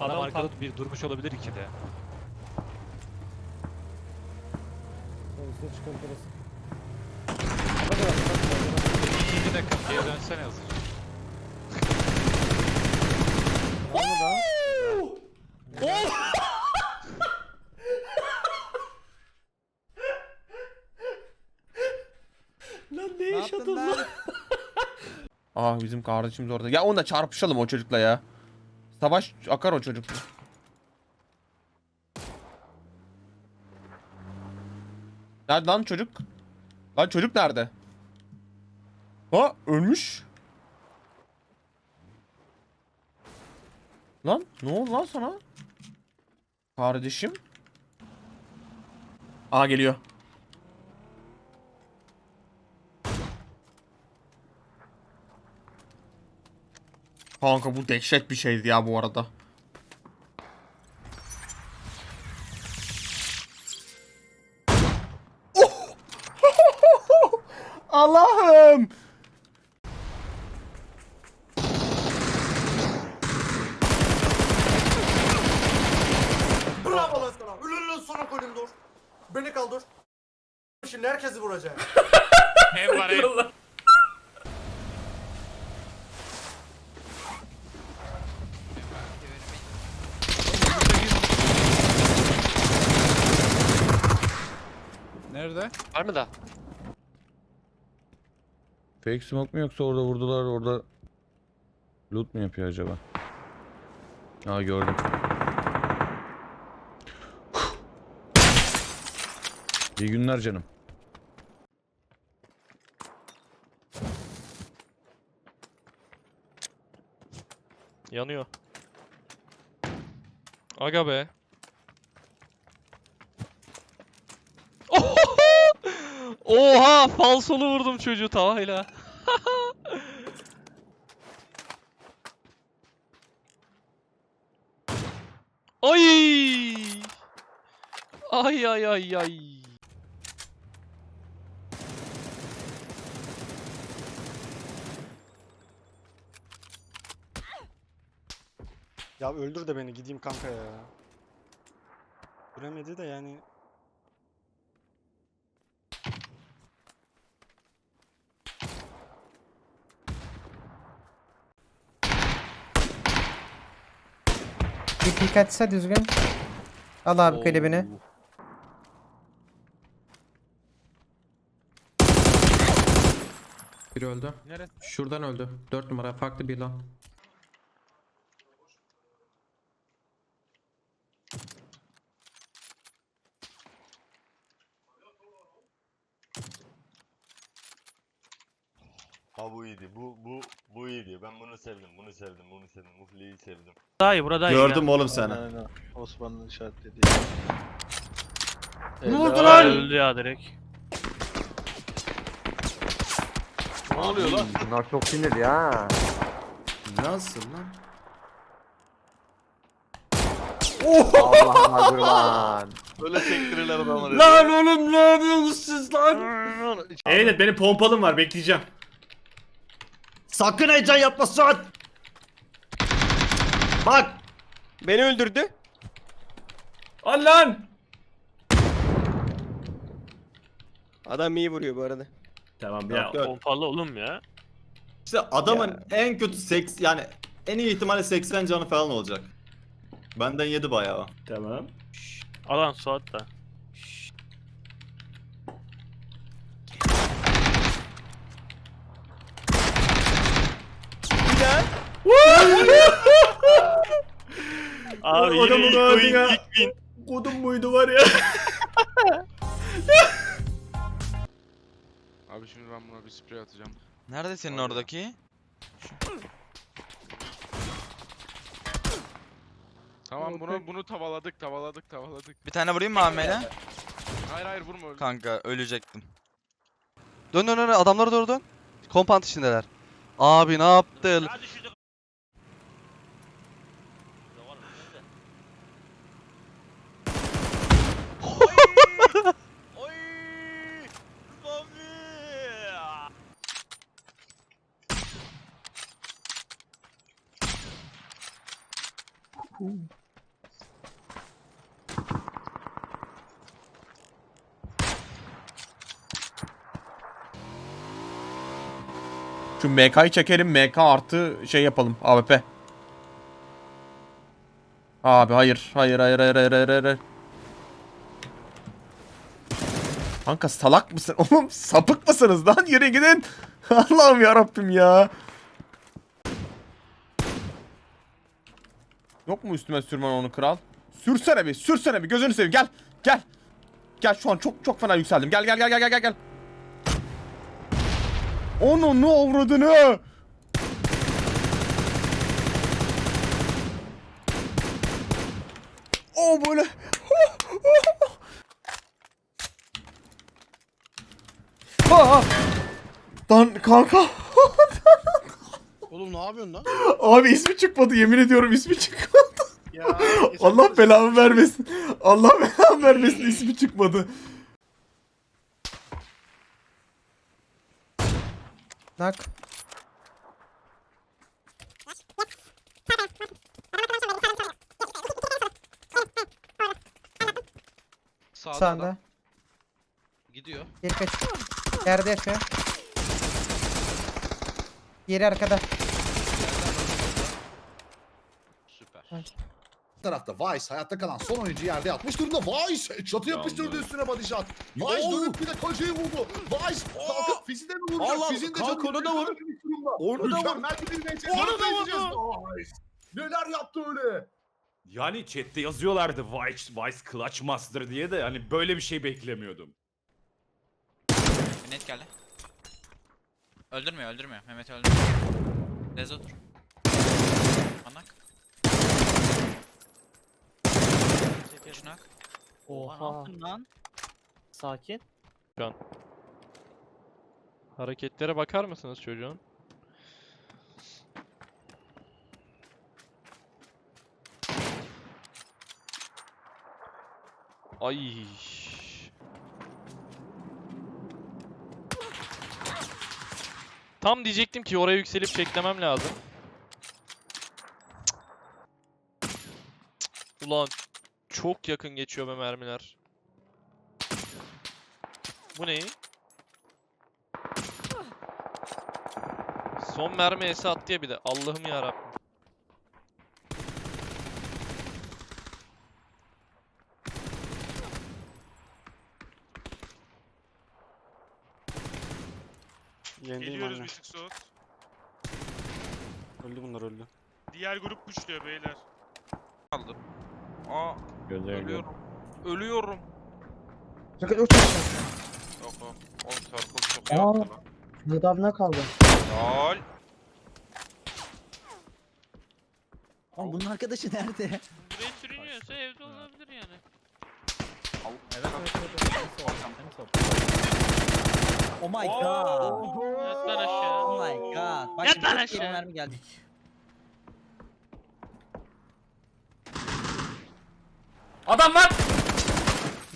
Adam arkada bir durmuş olabilir iki de. Üstüne çıkan parası. İki dakika geri dönsene hızlıca. Var mı daha? Lan ne yaşadın lan? Ah bizim kardeşimiz orada. Ya onunla çarpışalım o çocukla ya. Savaş akar o çocuk. Nerede lan çocuk? Lan çocuk nerede? Ha ölmüş. Lan ne oldu lan sana? Kardeşim. Aa geliyor. Kanka bu dehşet bir şeydi ya bu arada. Oh! Allah'ım. Bravo lan sana. Ölün lan sana koydum dur. Beni kaldır. Şimdi herkesi vuracağım. Ev var ev. Nerede? Var mı da? Fake smoke mu yoksa orada vurdular orada loot mu yapıyor acaba? Aa gördüm. İyi günler canım. Yanıyor. Aga be. Oha! Falsolu vurdum çocuğu tavayla. Ay! Ay ay ay ay. Ya öldür de beni gideyim kanka ya. Göremedi de yani. Bir pik açsa düzgün. Al abi klibini. Biri öldü. Neresi? Şuradan öldü. 4 numara farklı bir lan. Ha bu iyiydi. Bu bu bu iyiydi. Ben bunu sevdim. Bunu sevdim. Bunu sevdim. Bu fleyi sevdim. Daha iyi burada iyi. Gördüm oğlum seni. Osman'ın işaretlediği. Ne oldu lan? Öldü ya direkt. Ne oluyor lan? Bunlar çok sinirli ha. Nasıl lan? Allah'ıma kurban. Böyle sektirirler adamları. Lan oğlum ne yapıyorsunuz siz lan? Evet benim pompalım var bekleyeceğim. Sakın heyecan yapma Suat. Bak. Beni öldürdü. Al lan. Adam iyi vuruyor bu arada. Tamam ya. Pompalı oğlum ya. İşte adamın en kötü seks yani en iyi ihtimalle 80 canı falan olacak. Benden yedi bayağı. Tamam. Alan Suat da. Abi yine Adamın ilk ağzına- oyun ilk win. Kodum muydu var ya. Abi şimdi ben buna bir sprey atacağım. Nerede senin oradaki? Tamam bunu bunu tavaladık tavaladık tavaladık. Bir tane vurayım mı Ahmet'e? Hayır hayır vurma öyle. Kanka ölecektim. Dön dön dön adamlara doğru dön. Kompant içindeler. Abi ne yaptın? Şu MK'yı çekelim. MK artı şey yapalım. AWP. Abi hayır. Hayır hayır hayır hayır hayır. hayır. Kanka salak mısın? Oğlum sapık mısınız lan? Yürü gidin. Allah'ım ya Rabbim ya. Yok mu üstüme sürmen onu kral? Sürsene bir, sürsene bir. Gözünü seveyim. Gel. Gel. Gel şu an çok çok fena yükseldim. Gel gel gel gel gel gel. Onu ne avradını? O böyle. Aa! Lan kanka. Oğlum ne yapıyorsun lan? Abi ismi çıkmadı yemin ediyorum ismi çıkmadı. Allah belamı vermesin. Allah belamı vermesin ismi çıkmadı. Nak. Sağında. Gidiyor. Geri kaç. Yerde yatıyor. Yeri arkada. Süper. Tarafta Vice hayatta kalan son oyuncu yerde yatmış durumda. Vice çatı yapıştırdı üstüne body shot. Vice dönüp bir de kocayı vurdu. Vice kalkıp Fizi'de mi vuracak? Allah, Fizi'nin de kalk, onu da vur. Onu da vur. Onu da. Vice. Neler yaptı öyle? Yani chatte yazıyorlardı Vice, Vice Clutch Master diye de hani böyle bir şey beklemiyordum. Net geldi. Öldürmüyor öldürmüyor. Mehmet öldürmüyor. Rezo dur. Anak. Şunak. Oha. lan? Sakin. Can. Hareketlere bakar mısınız çocuğun? Ay. Tam diyecektim ki oraya yükselip çeklemem lazım. Cık. Cık. Ulan çok yakın geçiyor be mermiler. Bu ne? Son mermi esi attı ya bir de. Allah'ım ya Yendiğim anne. Öldü bunlar öldü. Diğer grup kuşluyor beyler. Aldı. Aa Ölüyorum. Ölüyorum. Yok yok yok. Yok o. Oğlum circle çok iyi attı lan. Mehmet abi ne kaldı? Lol. Oğlum bunun arkadaşı nerede? Buraya sürünüyorsa evde olabilir yani. Oh my god. Yat lan aşağı. Oh my god. Bak Yat lan aşağı. mermi geldik. Adam var.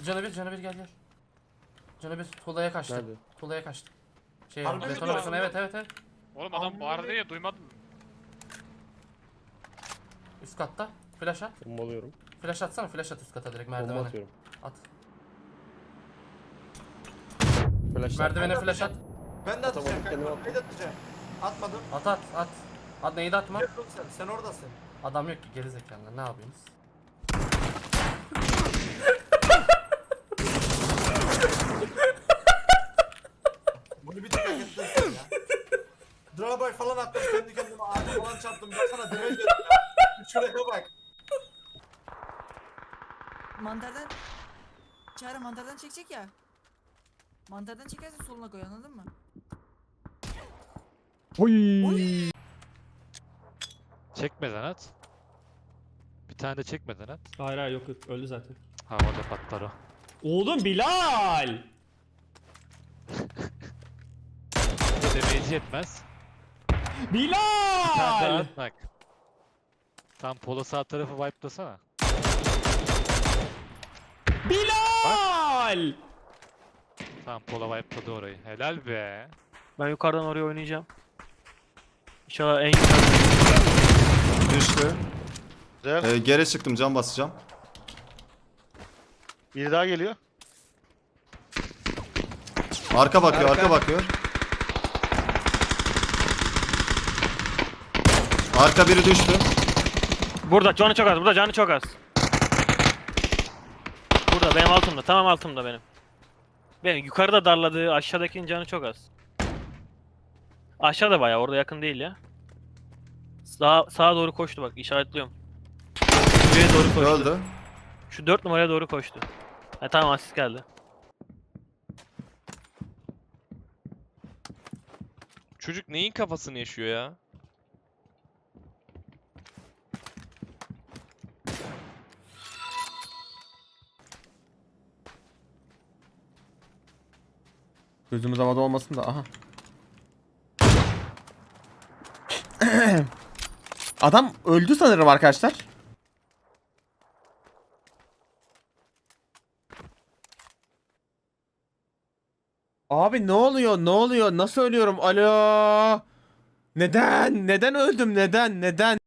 Canı bir, canı bir gel gel. Canı bir, Tula'ya kaçtı. Nerede? Tula'ya kaçtı. Şey, Harbi mi betona diyorsun? betona evet evet evet. Oğlum adam bağırdı ya duymadın mı? Üst katta. Flash at. Bombalıyorum. Flash atsana, flash at üst kata direkt merdivene. atıyorum. At. Flash Merdivene flash at. Ben de atacağım kanka. Ben de atacağım. Atmadım. At at at. At neyi de atma. Yok sen, sen oradasın. Adam yok ki geri zekalı. Ne yapıyorsunuz? Bunu bir tık hak ettin ya. Drawbar falan attım kendi kendime ağaca falan çarptım. Baksana demeye dedim ya. Şuraya bak. Mantardan Çağrı mantardan çekecek ya. Mantardan çekersen soluna koy anladın mı? Çekmeden at. Bir tane de çekmeden at. Hayır hayır yok yok öldü zaten. Havada patlar o. Oğlum Bilal! Bu demeyici yetmez. Tane daha Bilal! at bak. Tam polo sağ tarafı wipe'lasana. Bilal! Tam polo wipe'ladı orayı. Helal be. Ben yukarıdan oraya oynayacağım. İnşallah en Düştü. Ee, geri çıktım can basacağım. Biri daha geliyor. Arka bakıyor arka bakıyor. Arka biri düştü. Burada canı çok az. Burada canı çok az. Burada benim altımda. Tamam altımda benim. Benim yukarıda darladığı aşağıdakinin canı çok az. Aşağıda bayağı orada yakın değil ya. Sağa, sağa doğru koştu bak işaretliyorum. Şuraya doğru koştu. Öldü. Şu 4 numaraya doğru koştu. Ha, tamam asist geldi. Çocuk neyin kafasını yaşıyor ya? Gözümüz havada olmasın da aha. Adam öldü sanırım arkadaşlar. Abi ne oluyor? Ne oluyor? Nasıl ölüyorum? Alo? Neden? Neden öldüm? Neden? Neden?